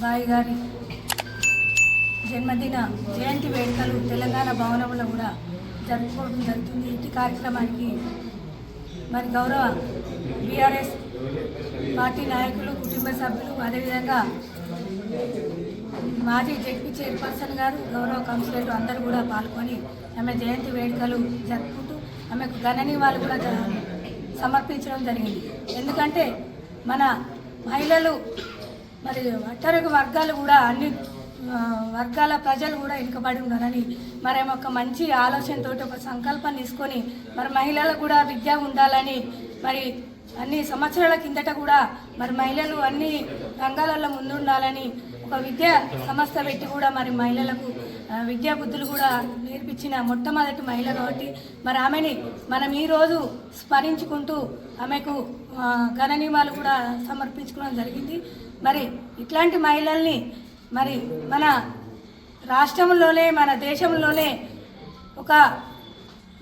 సాయి గారి జన్మదిన జయంతి వేడుకలు తెలంగాణ భవనంలో కూడా జరుపుకోవడం జరుగుతుంది. ఇంటి కార్యక్రమానికి మరి గౌరవ బీఆర్ఎస్ పార్టీ నాయకులు కుటుంబ సభ్యులు అదేవిధంగా మాజీ జడ్పీ చైర్పర్సన్ గారు గౌరవ కౌన్సిలర్లు అందరూ కూడా పాల్గొని ఆమె జయంతి వేడుకలు జరుపుకుంటూ ఆమెకు గణనీయాలు కూడా సమర్పించడం జరిగింది. ఎందుకంటే మన మహిళలు మరి అట్టరుగు వర్గాలు కూడా అన్ని వర్గాల ప్రజలు కూడా వెనుకబడి ఉన్నారని మరి ఒక మంచి ఆలోచనతో ఒక సంకల్పం తీసుకొని మరి మహిళలకు కూడా విద్య ఉండాలని మరి అన్ని సంవత్సరాల కిందట కూడా మరి మహిళలు అన్ని రంగాలలో ముందుండాలని ఒక విద్యా సంస్థ పెట్టి కూడా మరి మహిళలకు విద్యాబుద్ధులు కూడా నేర్పించిన మొట్టమొదటి మహిళ కాబట్టి మరి ఆమెని మనం ఈరోజు స్మరించుకుంటూ ఆమెకు ఘననియమాలు కూడా సమర్పించుకోవడం జరిగింది. మరి ఇట్లాంటి మహిళల్ని మరి మన రాష్ట్రంలోనే మన దేశంలోనే ఒక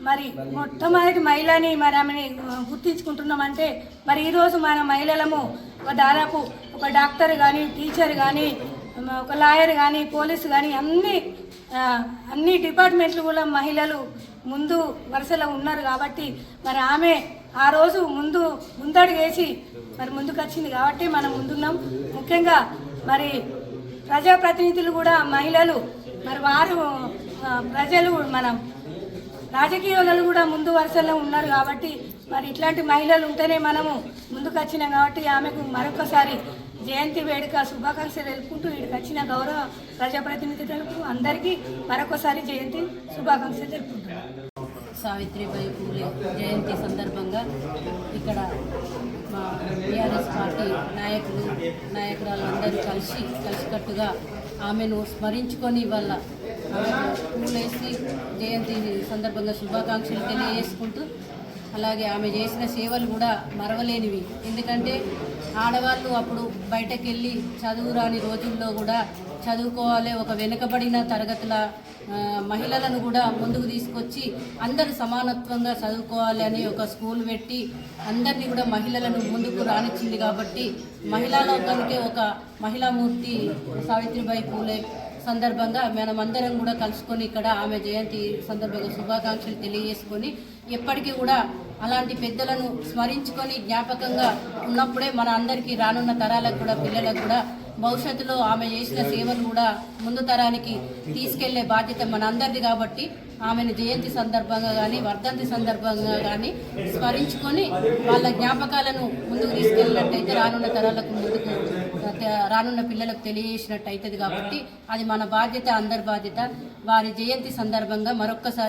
మరి మొట్టమొదటి మహిళని మరి ఆమెని గుర్తించుకుంటున్నామంటే మరి ఈరోజు మన మహిళలము ఒక దాదాపు ఒక డాక్టర్ కానీ టీచర్ కానీ ఒక లాయర్ కానీ పోలీసు కానీ అన్ని అన్ని డిపార్ట్మెంట్లు కూడా మహిళలు ముందు వరుసలో ఉన్నారు కాబట్టి మరి ఆమె ఆ రోజు ముందు ముందడుగేసి మరి ముందుకు వచ్చింది కాబట్టి మనం ముందున్నాం. ముఖ్యంగా మరి ప్రజాప్రతినిధులు కూడా మహిళలు మరి వారు ప్రజలు మనం రాజకీయాలలో కూడా ముందు వరుసలో ఉన్నారు కాబట్టి మరి ఇట్లాంటి మహిళలు ఉంటేనే మనము ముందుకు వచ్చినాం కాబట్టి ఆమెకు మరొకసారి జయంతి వేడుక శుభాకాంక్షలు తెలుపుకుంటూ వీడికి వచ్చిన గౌరవ ప్రజాప్రతినిధులకు అందరికీ మరొకసారి జయంతి శుభాకాంక్షలు తెలుపుకుంటున్నాం. సావిత్రిబాయి పూలే జయంతి సందర్భంగా ఇక్కడ మా టీఆర్ఎస్ పార్టీ నాయకులు నాయకురాలు అందరూ కలిసి కలిసికట్టుగా ఆమెను స్మరించుకొని వాళ్ళ పూలేసి జయంతి సందర్భంగా శుభాకాంక్షలు తెలియజేసుకుంటూ అలాగే ఆమె చేసిన సేవలు కూడా మరవలేనివి. ఎందుకంటే ఆడవాళ్ళు అప్పుడు బయటకు వెళ్ళి చదువు రాని రోజుల్లో కూడా చదువుకోవాలి ఒక వెనుకబడిన తరగతుల మహిళలను కూడా ముందుకు తీసుకొచ్చి అందరూ సమానత్వంగా చదువుకోవాలి అని ఒక స్కూల్ పెట్టి అందరినీ కూడా మహిళలను ముందుకు రానిచ్చింది కాబట్టి మహిళా లోకానికే ఒక మహిళామూర్తి సావిత్రిబాయి పూలే సందర్భంగా మనమందరం కూడా కలుసుకొని ఇక్కడ ఆమె జయంతి సందర్భంగా శుభాకాంక్షలు తెలియజేసుకొని ఎప్పటికీ కూడా అలాంటి పెద్దలను స్మరించుకొని జ్ఞాపకంగా ఉన్నప్పుడే మన అందరికీ రానున్న తరాలకు కూడా పిల్లలకు కూడా భవిష్యత్తులో ఆమె చేసిన సేవలు కూడా ముందు తరానికి తీసుకెళ్ళే బాధ్యత మనందరిది కాబట్టి ఆమెను జయంతి సందర్భంగా కానీ వర్ధంతి సందర్భంగా కానీ స్మరించుకొని వాళ్ళ జ్ఞాపకాలను ముందుకు తీసుకెళ్ళినట్టయితే రానున్న తరాలకు ముందుకు రానున్న పిల్లలకు తెలియజేసినట్టు అవుతుంది కాబట్టి అది మన బాధ్యత అందరి బాధ్యత. వారి జయంతి సందర్భంగా మరొక్కసారి